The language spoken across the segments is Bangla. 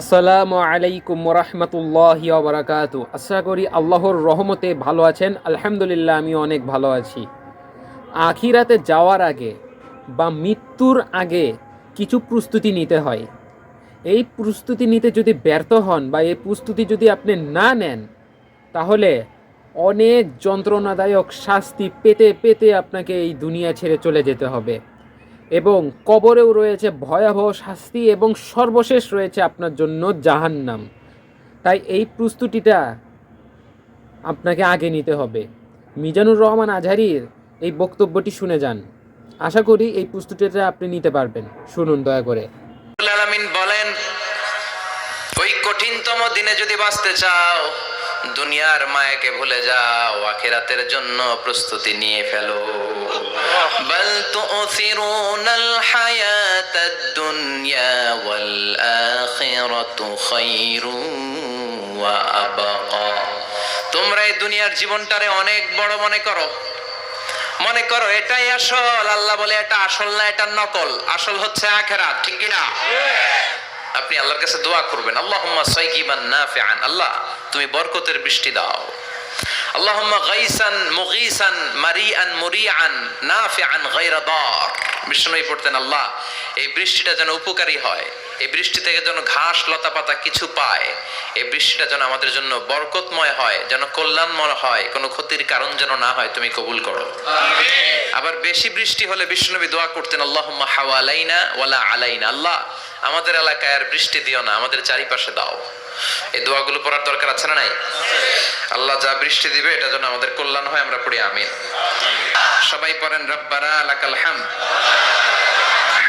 আসসালামু আলাইকুম রহমতুল্লাহ বারাকাতু। আশা করি আল্লাহর রহমতে ভালো আছেন। আলহামদুলিল্লাহ আমি অনেক ভালো আছি। আখিরাতে যাওয়ার আগে বা মৃত্যুর আগে কিছু প্রস্তুতি নিতে হয়। এই প্রস্তুতি নিতে যদি ব্যর্থ হন বা এই প্রস্তুতি যদি আপনি না নেন, তাহলে অনেক যন্ত্রণাদায়ক শাস্তি পেতে পেতে আপনাকে এই দুনিয়া ছেড়ে চলে যেতে হবে। এবং কবরেও রয়েছে ভয়াবহ শাস্তি এবং সর্বশেষ রয়েছে আপনার জন্য জাহান্নাম। তাই এই প্রস্তুতিটা আপনাকে আগে নিতে হবে। মিজানুর রহমান আজহারির এই বক্তব্যটি শুনে যান। আশা করি এই প্রস্তুতিটা আপনি নিতে পারবেন। শুনুন দয়া করে। বলেন, ওই কঠিনতম দিনে যদি বাঁচতে চাও দুনিয়ার মায়াকে ভুলে যাও, আখিরাতের জন্য প্রস্তুতি নিয়ে ফেলো। বল তুসিরুনাল হায়াতাদ দুনিয়া ওয়াল আখিরাতু খায়রু ওয়া আবকা। তোমরা এই দুনিয়ার জীবনটারে অনেক বড় মনে করো। মনে করো, এটাই আসল। আল্লাহ বলে, এটা আসল না, এটা নকল। আসল হচ্ছে আখেরাত, ঠিক কি না আপনি আল্লাহর কাছে দোয়া করবেন আল্লাহ নাফিআন আল্লাহ, তুমি বরকতের বৃষ্টি দাও। আল্লাহুম্মা গাইসান দার বিষ্ণুই পড়তেন আল্লাহ, এই বৃষ্টিটা যেন উপকারী হয়। এই বৃষ্টি থেকে যেন ঘাস লতা পাতা কিছু পায়। এই বৃষ্টিটা যেন আমাদের জন্য বরকতময় হয় যেন কল্যাণময় হয় কোনো ক্ষতির কারণ যেন না হয় তুমি কবুল করো। আবার বেশি বৃষ্টি হলে বিষ্ণুনবী দোয়া করতেন আল্লাহুম্মা হাওয়ালাইনা ওয়ালা আলাইনা। আল্লাহ আমাদের এলাকায় আর বৃষ্টি দিও না আমাদের চারিপাশে দাও। এই দোয়াগুলো পড়ার দরকার আছে না নাই? আল্লাহ যা বৃষ্টি দিবে এটা যেন আমাদের কল্যাণ হয় আমরা পড়ি আমিন। সবাই পড়েন রব্বানা লাকাল হাম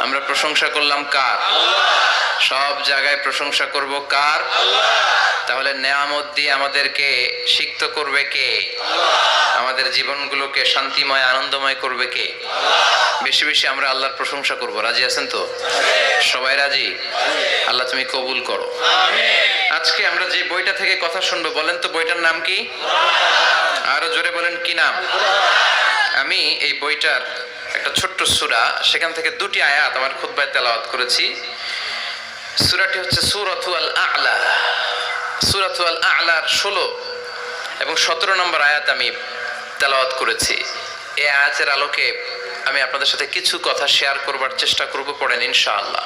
আমরা প্রশংসা করলাম কার? সব জায়গায় প্রশংসা করব কার? তাহলে নেয়ামত দিয়ে আমাদেরকে সিক্ত করবে কে? আমাদের জীবনগুলোকে শান্তিময় আনন্দময় করবে কে? বেশি বেশি আমরা আল্লাহর প্রশংসা করব। রাজি আছেন তো? সবাই রাজি? আল্লাহ তুমি কবুল করো। আজকে আমরা যে বইটা থেকে কথা শুনব বলেন তো বইটার নাম কি? আরও জোরে বলেন কি নাম? আমি এই বইটার একটা ছোট্ট সূরা, সেখান থেকে দুটি আয়াত আমার খুতবায় তেলাওয়াত করেছি। সূরাটি হচ্ছে সূরাতু আল। সূরাতু আল আ'লার 16 এবং 17 নম্বর আয়াত আমি তেলাওয়াত করেছি। এ আয়াতের আলোকে আমি আপনাদের সাথে কিছু কথা শেয়ার করবার চেষ্টা করব পড়েন, ইনশাআল্লাহ।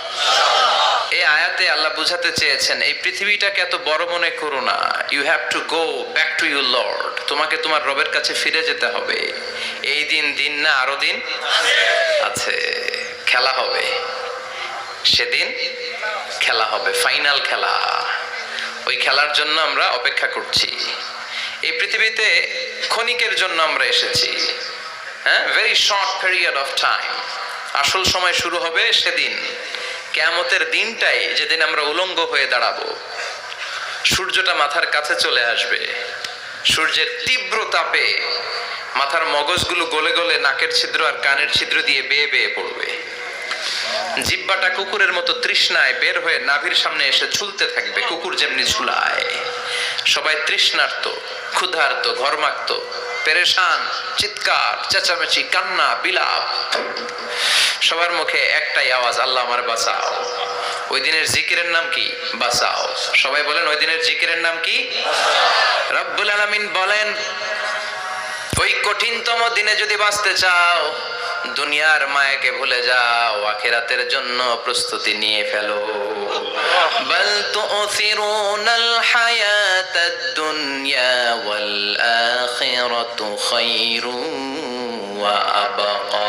এই আয়াতে আল্লাহ বুঝাতে চেয়েছেন, এই পৃথিবীটাকে এত বড় মনে করো না। You have to go back to you lord তোমাকে তোমার রবের কাছে ফিরে যেতে হবে। এই দিন দিন না, আরও দিন? আছে, খেলা হবে। সেদিন খেলা হবে, ফাইনাল খেলা। ওই খেলার জন্য আমরা অপেক্ষা করছি। এই পৃথিবীতে ক্ষণিকের জন্য আমরা এসেছি। হ্যাঁ? Very short period of time আসল সময় শুরু হবে সেদিন। কেয়ামতের দিনটাই যেদিন আমরা উলঙ্গ হয়ে দাঁড়াবো। সূর্যটা মাথার কাছে চলে আসবে। সূর্যের তীব্র তাপে মাথার মগজগুলো গলে গলে নাকের ছিদ্র আর কানের ছিদ্র দিয়ে বেয়ে বেয়ে পড়বে। জিব্বাটা কুকুরের মতো তৃষ্ণায় বের হয়ে নাভির সামনে এসে ঝুলতে থাকবে, কুকুর যেমনি ঝুলায়। সবাই তৃষ্ণার্ত, ক্ষুধার্ত, ঘরমাক্ত, পেরেশান, চিৎকার, চেঁচামেচি, কান্না, বিলাপ। সবার মুখে একটাই আওয়াজ, আল্লাহ আমার বাঁচাও। ওই দিনের জিকিরের নাম কি? বাঁচাও। সবাই বলেন, ওই দিনের জিকিরের নাম কি? রব্বুল আলামিন বলেন ওই কঠিনতম দিনে যদি বাঁচতে চাও, দুনিয়ার মায়াকে ভুলে যাও, আখিরাতের জন্য প্রস্তুতি নিয়ে ফেলো। বল তুসিরুনাল হায়াতাদ দুনিয়া ওয়াল আখিরাতু খায়রু ওয়া আবকা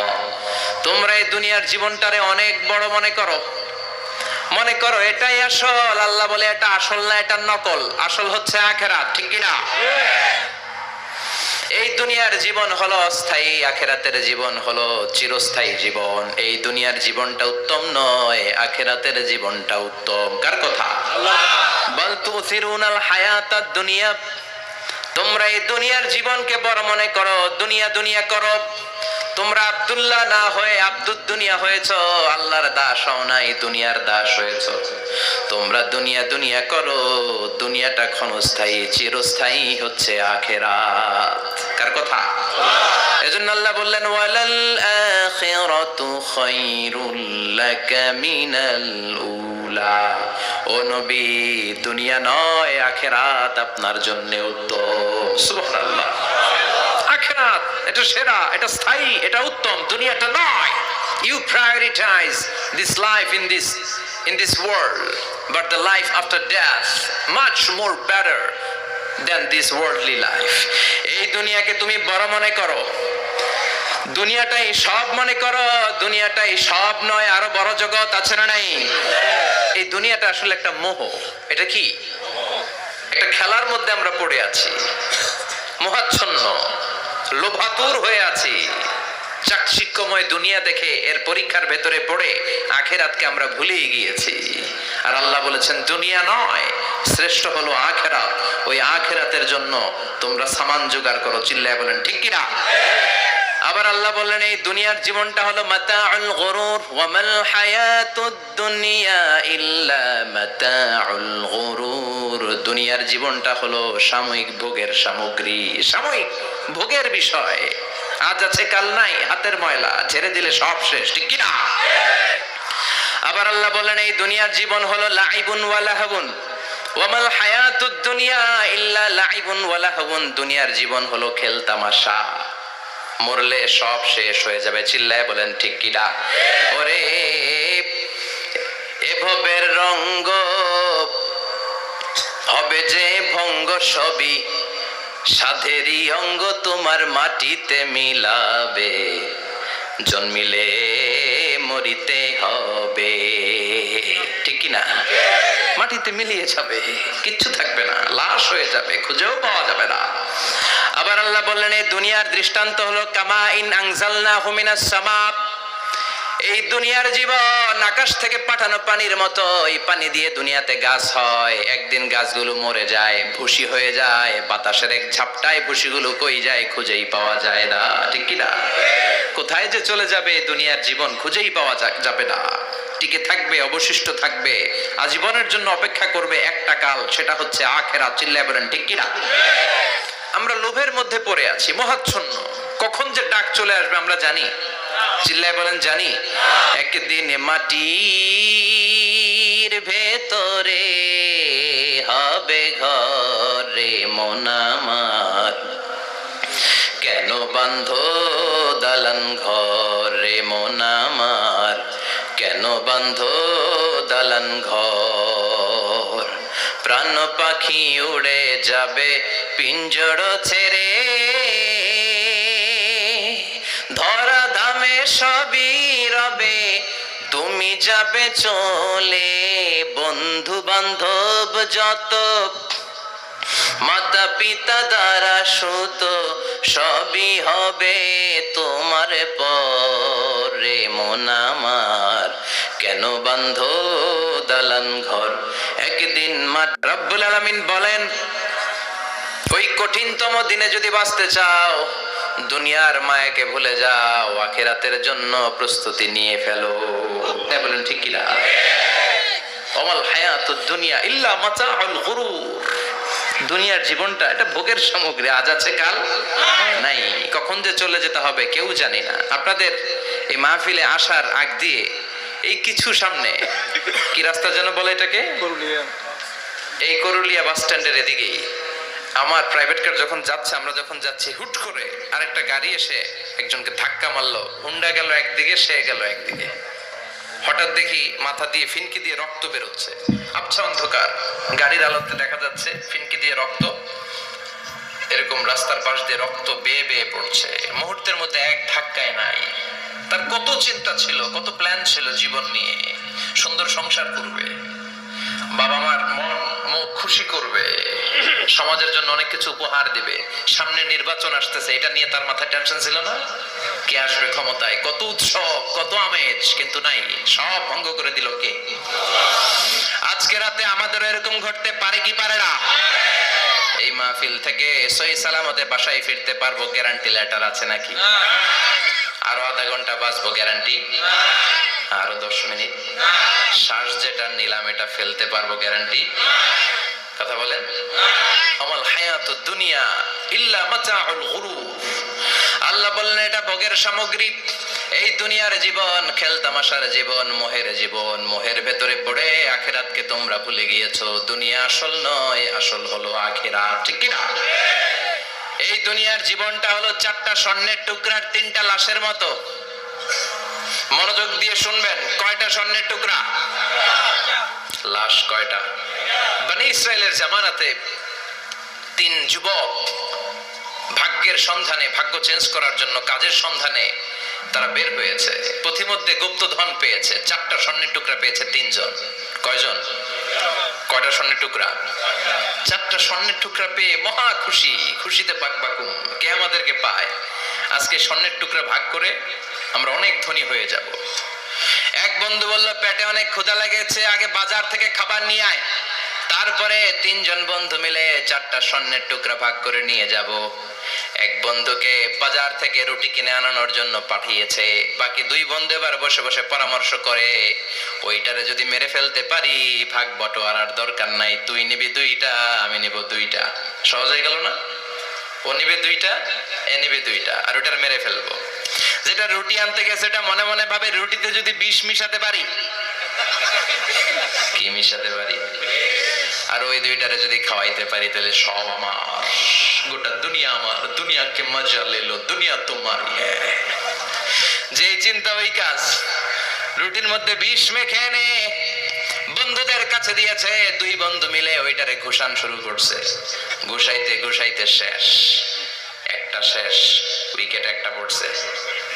তোমরা এই দুনিয়ার জীবনটারে অনেক বড় মনে করো। মনে করো, এটাই আসল। আল্লাহ বলে এটা আসল না, এটা নকল। আসল হচ্ছে আখেরাত, ঠিক কি না এই দুনিয়ার জীবন হলো অস্থায়ী, আখেরাতের জীবন হলো চিরস্থায়ী জীবন। এই দুনিয়ার জীবনটা উত্তম নয়, আখেরাতের জীবনটা উত্তম। কার কথা? বল তুসিরুনাল হায়াতাদ দুনিয়া। তোমরা এই দুনিয়ার জীবনকে বড় মনে করো, দুনিয়া দুনিয়া করো। তোমরা আব্দুল্লাহ না হয়ে আব্দুল দুনিয়া হয়েছ, আল্লাহর দাস হও নাই দুনিয়ার দাস হয়েছ। তোমরা দুনিয়া দুনিয়া করো, দুনিয়াটা ক্ষণস্থায়ী, চিরস্থায়ী হচ্ছে আখেরাত। কার কথা। এজন্য আল্লাহ বললেন, ওয়ালাল আখিরাতু খায়রুল লাকা মিনাল উলা। ও নবী, দুনিয়া নয়, আখেরাত আপনার জন্য উত্তম। সুবহানাল্লাহ। আখেরাত, এটা সেরা, এটা স্থায়ী, এটা উত্তম, দুনিয়াটা নয়। You prioritise this life in this in this world but the life after death much more better than this worldly life এই দুনিয়াকে তুমি বড় মনে করো। দুনিয়াটাই সব মনে করো, দুনিয়াটাই সব নয়, আরও বড় জগৎ আছে না নাই? এই দুনিয়াটা আসলে একটা মোহ। এটা কি? একটা খেলার মধ্যে আমরা পড়ে আছি। মহাচ্ছন্ন, লোভাতুর হয়ে আছি। চাকচিক্যময় দুনিয়া দেখে এর পরীক্ষার ভেতরে পড়ে আখেরাতকে আমরা ভুলেই গিয়েছি। আর আল্লাহ বলেছেন, দুনিয়া নয়, শ্রেষ্ঠ হলো আখেরাত। ওই আখেরাতের জন্য তোমরা সামান জোগাড় করো। চিল্লায় বলেন, ঠিক কিনা? আবার আল্লাহ বললেন, এই দুনিয়ার জীবনটা হলো মাতাউল গরুর। ওয়ামাল হায়াতুদ দুনিয়া ইল্লা মাতাউল গরুর। দুনিয়ার জীবনটা হলো সাময়িক ভোগের সামগ্রী। সাময়িক ভোগের বিষয়। আজ আছে, কাল নাই, হাতের ময়লা, ছেড়ে দিলে সব শেষ, ঠিক কিনা? আবার আল্লাহ বলেন, এই দুনিয়ার জীবন হলো লাইবুন ওয়া লাহাবুন। ওয়ামাল হায়াতুদ দুনিয়া ইল্লা লাইবুন ওয়া লাহাবুন। দুনিয়ার জীবন হলো খেল তামাশা। মরলে সব শেষ হয়ে যাবে, চিল্লায় বলেন, ঠিক কিনা? ওরে এভবের রঙ্গ, হবে যে ভঙ্গ সবই সাধেরই অঙ্গ তোমার মাটিতে মিলাবে। জন্মিলে মরিতে হবে। ঠিক না মাটিতে মিলিয়ে যাবে, কিচ্ছু থাকবে না, লাশ হয়ে যাবে, খুঁজেও পাওয়া যাবে না। আবার আল্লাহ বললেন, এই দুনিয়ার দৃষ্টান্ত হলো কামা ইন আংজালনা হুমিনাস সামাপ এই দুনিয়ার জীবন আকাশ থেকে পাঠানো পানির মতো, এই পানি দিয়ে দুনিয়াতে গাছ হয়। একদিন গাছগুলো মরে যায়, ভুসি হয়ে যায়, বাতাসের এক ঝাপটায় ভুসিগুলো কই যায় খুঁজেই পাওয়া যায় না। ঠিক কি না? কোথায় যে চলে যাবে দুনিয়ার জীবন খুঁজেই পাওয়া যাবে না। টিকে থাকবে, অবশিষ্ট থাকবে, আজীবনের জন্য অপেক্ষা করবে একটা কাল, সেটা হচ্ছে আখেরা চিল্লায় বলেন, ঠিক কিনা আমরা লোভের মধ্যে পড়ে আছি, মহাচ্ছন্ন। কখন যে ডাক চলে আসবে আমরা জানি। চিল্লায় বলেন, জানি, একদিন মাটির ভেতরে হবে ঘরে মনামার কেন বান্ধ দালান ঘরে মনামার কেন বান্ধ দালান ঘর? প্রাণ পাখি উড়ে যাবে পিঞ্জড় ছেড়ে ধরা ধামে সবই রবে। তুমি যাবে চলে বন্ধু বান্ধব যত। মাতা পিতা দ্বারা সুত, সবই হবে তোমার পরে। মন আমার কেন বান্ধ দালান ঘর? একদিন রব্বুল আলামিন বলেন, ওই কঠিনতম দিনে যদি বাঁচতে চাও দুনিয়ার মায়াকে ভুলে যাও আখেরাতের জন্য প্রস্তুতি নিয়ে ফেলো। তাই বলেন ঠিক কিনা? অমাল হায়াত দুনিয়া ইল্লা মাতাউল গুরুর। দুনিয়ার জীবনটা এটা ভোগের সামগ্রী আজ আছে কাল নাই। কখন যে চলে যেতে হবে কেউ জানি না। আপনাদের এই মাহফিলে আসার আগ দিয়ে এই কিছু সামনে কি রাস্তা যেন বলে এটাকে? এই করুলিয়া বাস স্ট্যান্ডের এদিকেই। আমার প্রাইভেট কার যখন যাচ্ছে, আমরা যখন যাচ্ছি, হুট করে আরেকটা গাড়ি এসে একজনকে ধাক্কা মারলো। হুন্ডা গেল একদিকে, সে গেল একদিকে। হঠাৎ দেখি মাথা দিয়ে ফিনকি দিয়ে রক্ত বেরোচ্ছে। আবছা অন্ধকার। গাড়ির আলোতে দেখা যাচ্ছে, ফিনকি দিয়ে রক্ত, এরকম রাস্তার পাশ দিয়ে রক্ত বেয়ে বেয়ে পড়ছে। মুহূর্তের মধ্যে এক ধাক্কায় নাই। তার কত চিন্তা ছিল, কত প্ল্যান ছিল জীবন নিয়ে। সুন্দর সংসার করবে। সমাজের জন্য অনেক কিছু উপহার দিবে। সামনে নির্বাচন আসতেছে, এটা নিয়ে তার মাথায় টেনশন ছিল না? কে আসবে ক্ষমতায়? কত উৎসব, কত আমেজ, কিন্তু নাই। সব ভঙ্গ করে দিল কে? আজকে রাতে আমাদের এরকম ঘটতে পারে কি পারে না? এই মাহফিল থেকে সই সালামতে বাসায় ফিরতে পারব গ্যারান্টি লেটার আছে নাকি? আরও আধা ঘণ্টা বাঁচবো গ্যারান্টি আরও দশ মিনিট? শ্বাস যেটা নিলাম, এটা ফেলতে পারব গ্যারান্টি কথা বলেন। আমল হায়াত দুনিয়া ইল্লা মাতাউল গুরুর আল্লাহ বললেন, এটা ভোগের সামগ্রী। এই দুনিয়ার জীবন খেলতামাশার জীবন, মোহের জীবন, মোহের ভেতরে পড়ে আখেরাতকে তোমরা ভুলে গিয়েছো। দুনিয়া আসল নয়, আসল হলো আখেরাত। ঠিক কি না এই দুনিয়ার জীবনটা হলো চারটা স্বর্ণের টুকরার তিনটা লাশের মতো। মনোযোগ দিয়ে শুনবেন, কয়টা স্বর্ণের টুকরা? লাশ কয়টা? বানি ইসরায়েলের জামানাতে তিন যুবক ভাগ্যের সন্ধানে, ভাগ্য চেঞ্জ করার জন্য কাজের সন্ধানে তারা বের হয়েছে। পথিমধ্যে গুপ্তধন পেয়েছে, চারটা স্বর্ণের টুকরা পেয়েছে তিনজন। কয়জন? কয়টা স্বর্ণের টুকরা? চারটা স্বর্ণের টুকরা পেয়ে মহা খুশি, খুশিতে বাক বাকুম, কে আমাদেরকে পায়? আজকে স্বর্ণের টুকরা ভাগ করে আমরা অনেক ধনী হয়ে যাব। এক বন্ধু বলল, পেটে অনেক ক্ষুধা লেগেছে, আগে বাজার থেকে খাবার নিয়ে আয়। তারপরে তিনজন বন্ধু মিলে চারটা স্বর্ণের টুকরা ভাগ করে নিয়ে যাব। এক বন্ধুকে বাজার থেকে রুটি কিনে আনানোর জন্য পাঠিয়েছে। বাকি দুই বন্ধু এবার বসে বসে পরামর্শ করে, ওইটারে যদি মেরে ফেলতে পারি, ভাগ বটোয়ারার দরকার নাই, তুই নিবি দুইটা, আমি নিব দুইটা। সহজ হয়ে গেল না? ও নিবে দুইটা, এ নিবে দুইটা, আর ওটার মেরে ফেলব। যেটা রুটি আনতে গেছে এটা মনে মনে ভাবে রুটিতে যদি বিষ মিশাতে পারি কি মিশাতে পারি আর ওই দুইটারে যদি খাওয়াইতে পারি তাহলে সব আমার। গোটা দুনিয়া আমার দুনিয়াকে মজা লেলো দুনিয়া তোমার। যে চিন্তা ওই কাজ রুটির মধ্যে বিষ মেখে নে বন্ধুদের কাছে দিয়েছে দুই বন্ধু মিলে ওইটারে ঘুষান শুরু করছে। ঘুষাইতে ঘুষাইতে শেষ। একটা শেষ উইকেট একটা পড়ছে।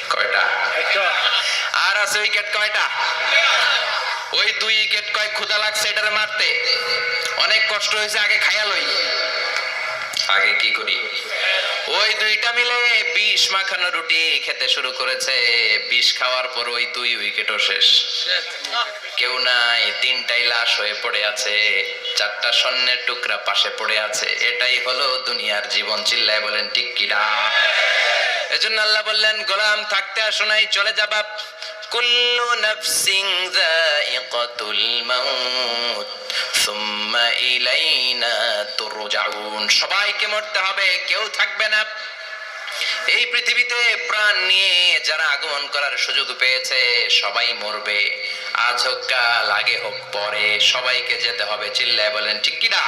কয়টা? আর আছে উইকেট কয়টা? ওই দুই উইকেট কয় ক্ষুদা লাগছে এটারে মারতে। অনেক কষ্ট হয়েছে আগে খাইয়া লই। আগে কি করি? ওই দুইটা মিলে বিষ মাখানো রুটি খেতে শুরু করেছে। বিষ খাওয়ার পর ওই দুই উইকেটও শেষ। কেউ নাই তিনটাই লাশ হয়ে পড়ে আছে। চারটা স্বর্ণের টুকরা পাশে পড়ে আছে। এটাই হলো দুনিয়ার জীবন। চিল্লায় বলেন ঠিক কিরা এজন্য আল্লাহ বললেন গোলাম থাকতে আসো নাই চলে যাবা কুল্লু নাফসিং যায়িকাতুল মাউত সুম্মা ইলাইনা তুরজাউন সবাইকে মরতে হবে, কেউ থাকবে না। এই পৃথিবীতে প্রাণ নিয়ে যারা আগমন করার সুযোগ পেয়েছে, সবাই মরবে। আজ হোক কাল, আগে হোক পরে, সবাইকে যেতে হবে, চিল্লায় বলেন, ঠিক কিনা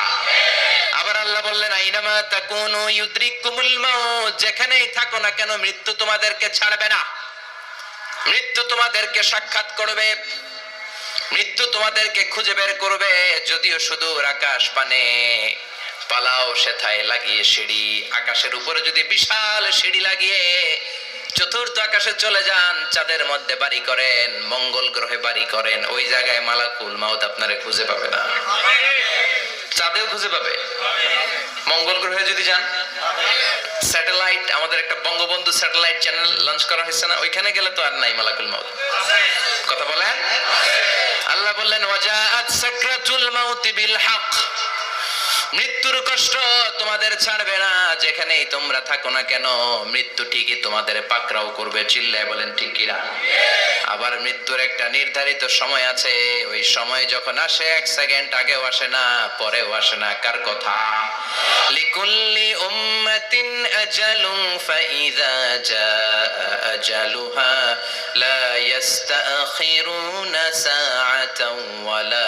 আবার আল্লাহ বললেন, আইনামা তা কোন তাকুনু ইউদ্রিকুমুল মাউত, যেখানেই থাকো না কেন, মৃত্যু তোমাদেরকে ছাড়বে না। মৃত্যু তোমাদেরকে সাক্ষাৎ করবে। মৃত্যু তোমাদেরকে খুঁজে বের করবে, যদিও সুদূর আকাশ পানে। পালাও সেথায় লাগিয়ে সিঁড়ি। আকাশের উপরে যদি বিশাল সিঁড়ি লাগিয়ে চতুর্থ আকাশে চলে যান, চাঁদের মধ্যে বাড়ি করেন, মঙ্গল গ্রহে বাড়ি করেন, ওই জায়গায় মালাকুল মাউত আপনারে খুঁজে পাবে না। চাঁদেও খুঁজে পাবে। মঙ্গল গ্রহে যদি যান, স্যাটেলাইট, আমাদের একটা বঙ্গবন্ধু স্যাটেলাইট চ্যানেল লঞ্চ করা হয়েছে না, ওইখানে গেলে তো আর নাই মালাকুল মাউত। কথা বলেন? আল্লাহ বললেন, ওয়াজাআত সাকরাতুল মাউত বিল হক। মৃত্যুর কষ্ট তোমাদের ছাড়বে না, যেখানেই তোমরা থাকো না কেন, মৃত্যু ঠিকই তোমাদের পাকড়াও করবে, চিল্লায় বলেন, ঠিক কিনা? আবার মৃত্যুর একটা নির্ধারিত সময় আছে, ওই সময় যখন আসে, এক সেকেন্ড আগেও আসে না, পরেও আসে না, কার কথা? লিকুল্লি উম্মাতিন আজালুম ফাইযা জাআ আজালুহা লা ইস্তাখিরুনা সাআতাও ওয়ালা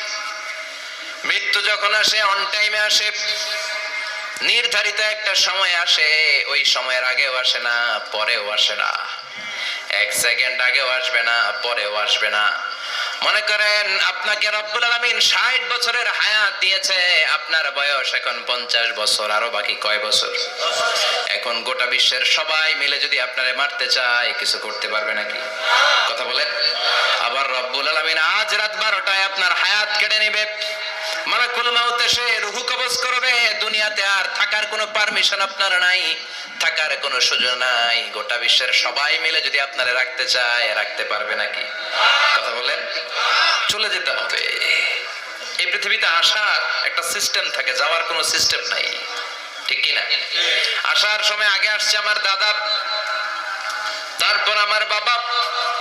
মৃত্যু যখন আসে অন টাইমে আসে, নির্ধারিত একটা সময় আসে, ওই সময়ের আগেও আসে না, পরেও আসে না। এক সেকেন্ড আগেও আসবে না, পরেও আসবে না। মনে করেন, আপনাকে রব্বুল আলমিন ষাট বছরের হায়াত দিয়েছে, আপনার বয়স এখন পঞ্চাশ বছর, আরও বাকি কয় বছর? এখন গোটা বিশ্বের সবাই মিলে যদি আপনারে মারতে চায়, কিছু করতে পারবে নাকি? মালাকুল মাউত এসে রুহু কবজ করবে। দুনিয়াতে আর থাকার কোনো পারমিশন আপনার নাই, থাকার কোনো সুযোগ নাই। গোটা বিশ্বের সবাই মিলে যদি আপনারা রাখতে চায়, রাখতে পারবে নাকি? কথা বলেন চলে যেতে হবে। এই পৃথিবীতে আসার একটা সিস্টেম থাকে, যাওয়ার কোনো সিস্টেম নাই। ঠিক কি না? আসার সময় আগে আসছে আমার দাদা, তারপর আমার বাবা,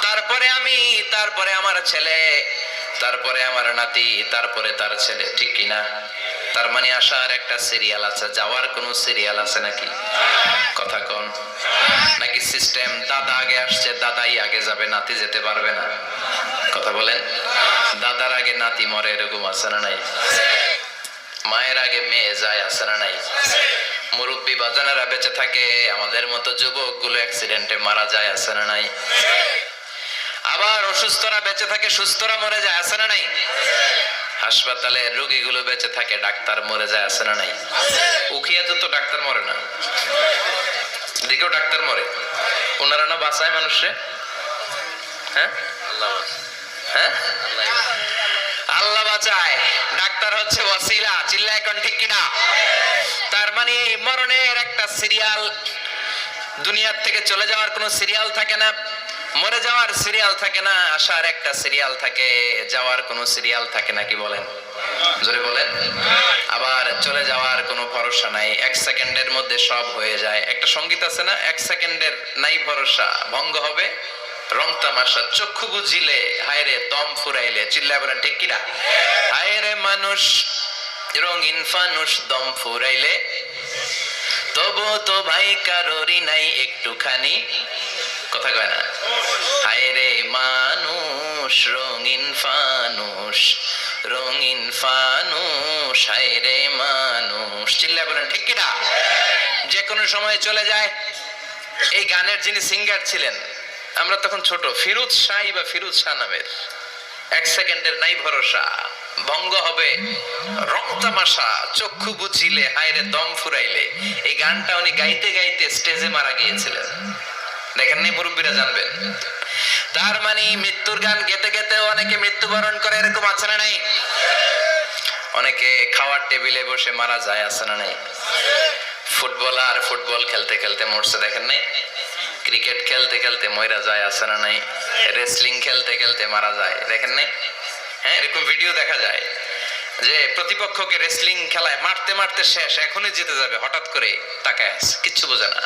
তারপরে আমি, তারপরে আমার ছেলে। তারপরে আমার নাতি, তারপরে তার ছেলে, ঠিক কি না তার মানে আসার একটা সিরিয়াল আছে, যাওয়ার কোনো সিরিয়াল আছে নাকি? কথা কোন। নাকি সিস্টেম দাদা আগে আসছে, দাদাই আগে যাবে, নাতি যেতে পারবে না? কথা বলেন। দাদার আগে নাতি মরে এরকম আছে না নাই? মায়ের আগে মেয়ে যায় আছে না নাই? মুরব্বী বাজানেরা বেঁচে থাকে, আমাদের মতো যুবকগুলো অ্যাক্সিডেন্টে মারা যায় আছে না নাই? আবার অসুস্থরা বেঁচে থাকে, সুস্থরা মরে যায়, আছে না নাই? হাসপাতালে রোগীগুলো বেঁচে থাকে, ডাক্তার মরে যায়, আছে না নাই? উখিয়াতে তো ডাক্তার মরে না। দিকেও ডাক্তার মরে। ওনারা না বাঁচায় মানুষে? হ্যাঁ? হ্যাঁ? আল্লাহ বাঁচায়। ডাক্তার হচ্ছে ওয়াসিলা চিল্লা এখন ঠিক কিনা? তার মানে মরণের একটা সিরিয়াল দুনিয়ার থেকে চলে যাওয়ার কোনো সিরিয়াল থাকে না। মরে যাওয়ার সিরিয়াল থাকে না, আসার একটা সিরিয়াল থাকে, যাওয়ার কোনো সিরিয়াল থাকে না কি বলেন? জোরে বলেন। আবার চলে যাওয়ার কোনো ভরসা নাই, এক সেকেন্ডের মধ্যে সব হয়ে যায়। একটা সংগীত আছে না, এক সেকেন্ডের নাই ভরসা, ভঙ্গ হবে, রং তামাশা, চক্ষু বুঝিলে হায় রে দম ফুরাইলে, চিল্লায় বলেন, ঠিক কিনা? হায় রে মানুষ, রঙিন ফানুষ, দম ফুরাইলে, তবু তো ভাই কারোরই নাই একটুখানি। কথা কয় না। হায় রে মানুষ, রঙিন ফানুষ রঙিন ফানুষ হায় রে মানুষ। চিল্লা বলেন, ঠিক কিনা? যে কোনো সময় চলে যায়। এই গানের যিনি সিঙ্গার ছিলেন, আমরা তখন ছোট, ফিরুজ শাহ বা ফিরুজ শাহ নামের। এক সেকেন্ডের নাই ভরসা, ভঙ্গ হবে রং তামাশা, চক্ষু বুঝিলে, হায়রে দম ফুরাইলে। এই গানটা উনি গাইতে গাইতে স্টেজে মারা গিয়েছিলেন। দেখেন নি মুরব্বীরা জানবেন। তার মানে মৃত্যুর গান গেতে গেতে অনেকে মৃত্যুবরণ করে এরকম আছে না নাই? অনেকে খাওয়ার টেবিলে বসে মারা যায় আছে না নাই? ফুটবলার ফুটবল খেলতে খেলতে মরছে দেখেন নাই ক্রিকেট খেলতে খেলতে ময়রা যায় আছে না নাই? রেসলিং খেলতে খেলতে মারা যায় দেখেন নাই হ্যাঁ এরকম ভিডিও দেখা যায় যে প্রতিপক্ষকে রেসলিং খেলায় মারতে মারতে শেষ এখনই জিতে যাবে হঠাৎ করে আছে, কিচ্ছু বোঝে না।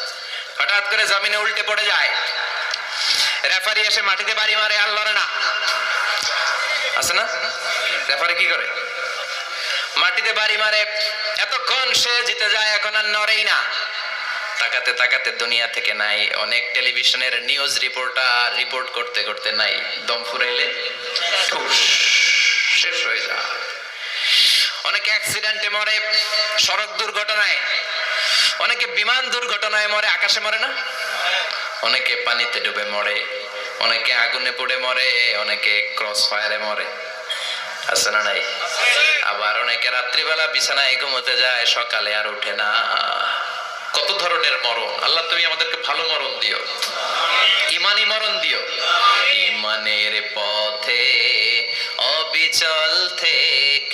হঠাৎ করে জমিনে উল্টে পড়ে যায়। রেফারি এসে মাটিতে বাড়ি মারে, আর লড়ে না। আছে না? রেফারি কি করে? মাটিতে বাড়ি মারে, এতক্ষণ সে জিতে যায়, এখন আর নড়েই না। তাকাতে তাকাতে দুনিয়া থেকে নাই, অনেক টেলিভিশনের নিউজ রিপোর্টার রিপোর্ট করতে করতে নাই। দম ফুরাইলে শেষ হয়ে যায়। অনেকে অ্যাক্সিডেন্টে মরে, সড়ক দুর্ঘটনায় অনেকে বিমান দুর্ঘটনায় মরে, আকাশে মরে না? অনেকে পানিতে ডুবে মরে, অনেকে আগুনে পড়ে মরে, অনেকে ক্রস ফায়ারে মরে। আছে না নাই? আবার অনেকে রাত্রিবেলা বিছানায় ঘুমোতে যায়, সকালে আর ওঠে না। কত ধরনের মরণ? আল্লাহ, তুমি আমাদেরকে ভালো মরণ দিও। ইমানি মরণ দিও। ইমানের পথে, অবিচল থেকে